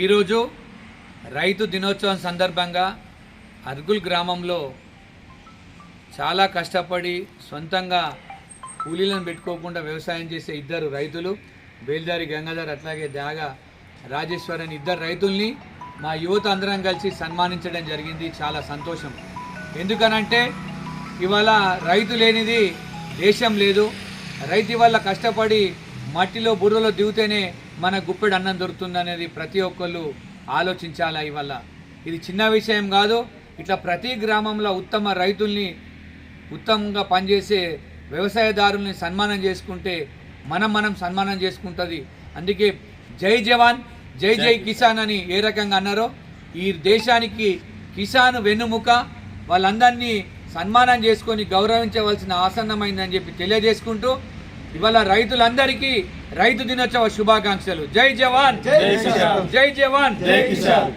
ఈరోజు రైతు దినోత్సవం సందర్భంగా అర్గుల్ గ్రామంలో చాలా కష్టపడి సొంతంగా కూలీలను పెట్టుకోకుండా వ్యవసాయం చేసే ఇద్దరు రైతులు బేల్దారి గంగాధర్ అట్లాగే దాగ రాజేశ్వర్ అని ఇద్దరు రైతుల్ని మా యువత అందరం కలిసి సన్మానించడం జరిగింది. చాలా సంతోషం. ఎందుకనంటే ఇవాళ రైతు లేనిది దేశం లేదు. రైతు వల్ల కష్టపడి మట్టిలో బుర్రలో దిగితేనే మన గుప్పెడు అన్నం దొరుకుతుందనేది ప్రతి ఒక్కళ్ళు ఆలోచించాలా ఇవాళ? ఇది చిన్న విషయం కాదు ఇట్లా ప్రతి గ్రామంలో ఉత్తమ రైతుల్ని ఉత్తమంగా పనిచేసే వ్యవసాయదారుల్ని సన్మానం చేసుకుంటే మనం మనం సన్మానం చేసుకుంటుంది. అందుకే జై జవాన్ జై జై కిసాన్ అని ఏ రకంగా అన్నారో ఈ దేశానికి కిసాన్ వెన్నుముక వాళ్ళందరినీ సన్మానం చేసుకొని గౌరవించవలసిన ఆసన్నమైందని చెప్పి తెలియజేసుకుంటూ ఇవాళ రైతులందరికీ రైతు దినోత్సవ శుభాకాంక్షలు. జై జవాన్. జై జవాన్. జై కిసాన్.